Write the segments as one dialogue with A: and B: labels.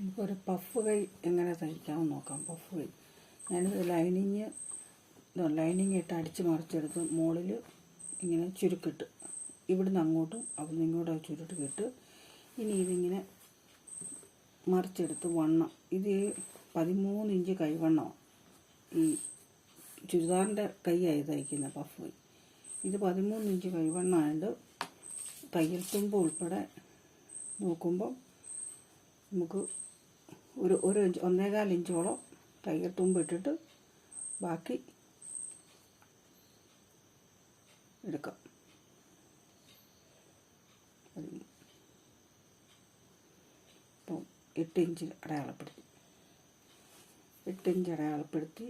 A: നമുക്കൊരു പഫ് കൈ എങ്ങനെ തയ്ക്കാമെന്ന് നോക്കാം. പഫ് കൈ. ഞാനിത് ലൈനിങ് ലൈനിങ് ഇട്ട് അടിച്ച് മറിച്ചെടുത്ത് മുകളിൽ ഇങ്ങനെ ചുരുക്കിട്ട് ഇവിടുന്ന് അങ്ങോട്ടും അവിടുന്ന് ഇങ്ങോട്ടും ചുരുട്ടിക്കിട്ട് ഇനി ഇതിങ്ങനെ മറിച്ചെടുത്ത് വണ്ണം. ഇത് പതിമൂന്ന് ഇഞ്ച് കൈവണ്ണമാണ് ഈ ചുരിദാറിന്റെ കൈയായി തയ്ക്കുന്ന പഫ് കൈ. ഇത് പതിമൂന്ന് ഇഞ്ച് കൈവണ്ണമായത് തയ്യൽ തുമ്പ് ഉൾപ്പെടെ നോക്കുമ്പോൾ നമുക്ക് ഒരു ഒരു ഇഞ്ച് ഒന്നേകാൽ ഇഞ്ചോളം തയ്യൽ തുമ്പ് ഇട്ടിട്ട് ബാക്കി എടുക്കാം. അപ്പം എട്ട് ഇഞ്ച് അടയാളപ്പെടുത്തി. എട്ട് ഇഞ്ച് അടയാളപ്പെടുത്തി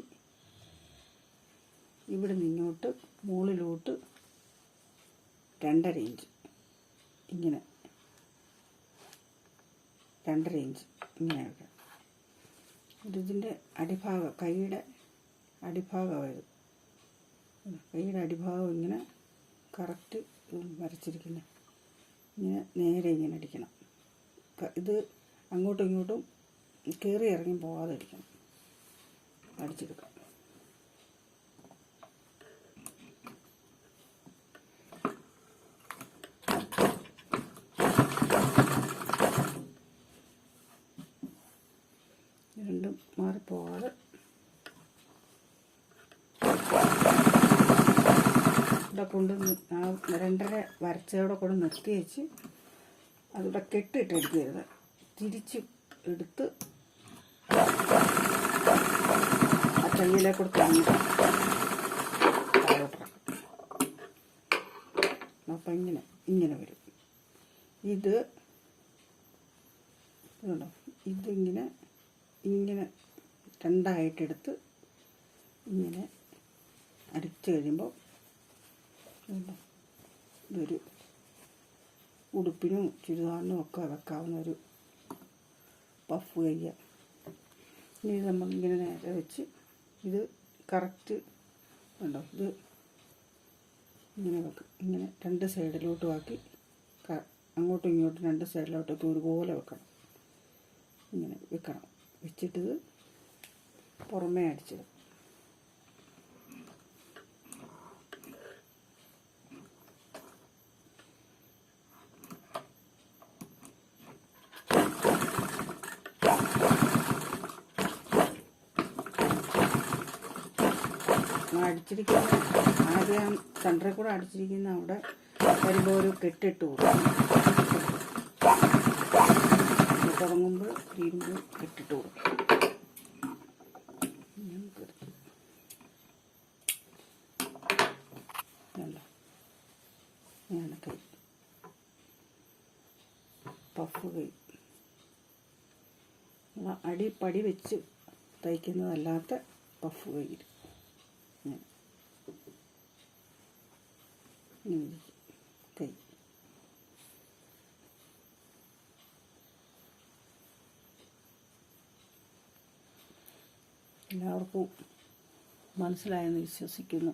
A: ഇവിടെ നിന്നോട്ട് മുകളിലോട്ട് രണ്ടര ഇഞ്ച്. ഇങ്ങനെ രണ്ടര ഇഞ്ച് ഇങ്ങനെ വെക്കണം ഇതിന്റെ അടിഭാഗം കൈയുടെ അടിഭാഗമായത്. കൈയുടെ അടിഭാഗം ഇങ്ങനെ കറക്റ്റ് വരച്ചിരിക്കുന്നത് ഇങ്ങനെ നേരെ ഇങ്ങനെ അടിക്കണം. ഇത് അങ്ങോട്ടും ഇങ്ങോട്ടും കയറി ഇറങ്ങി പോകാതെ അടിക്കണം അടിച്ചെടുക്കാം മാറിപ്പോകാതെ ഇവിടെ കൊണ്ട് ആ രണ്ടര വരച്ചവിടെ കൊണ്ട് നിർത്തി വെച്ച് അതിവിടെ കെട്ടിട്ട് എടുക്കരുത് തിരിച്ച് എടുത്ത് ആ തയ്യലെ കൊടുത്ത് അപ്പം ഇങ്ങനെ ഇങ്ങനെ വരും. ഇത് ഇതിങ്ങനെ ഇങ്ങനെ രണ്ടായിട്ടെടുത്ത് ഇങ്ങനെ അടിച്ചു കഴിയുമ്പോൾ? ഇതൊരു ഉടുപ്പിനും ചുരിദാറിനും ഒക്കെ വെക്കാവുന്ന ഒരു പഫ് കയ്യ. ഇനി ഇങ്ങനെ നേരെ വെച്ച് ഇത് കറക്റ്റ് ഉണ്ടോ ഇത് ഇങ്ങനെ വെക്കും. ഇങ്ങനെ രണ്ട് സൈഡിലോട്ട് ആക്കി അങ്ങോട്ടും ഇങ്ങോട്ടും രണ്ട് സൈഡിലോട്ടൊക്കെ ഒരുപോലെ വെക്കണം. ഇങ്ങനെ വെക്കണം. വെച്ചിട്ട് പുറമേ അടിച്ചിടും അടിച്ചിരിക്കുന്ന ആദ്യം സെന്ററിൽ കൂടെ അടിച്ചിരിക്കുന്ന അവിടെ വരുമ്പോൾ ഒരു കെട്ടിട്ട് കൊടുക്കും. ഇത് ക്രീം ഇട്ടിട്ട് കൊടുക്കും. പഫ് കൈ അടി പടി വെച്ച് തയ്ക്കുന്നതല്ലാത്ത പഫ് കൈ ഇങ്ങനെ ഇങ്ങനെ ഇരിക്കും കൈ എല്ലാവർക്കും മനസ്സിലായെന്ന് വിശ്വസിക്കുന്നു.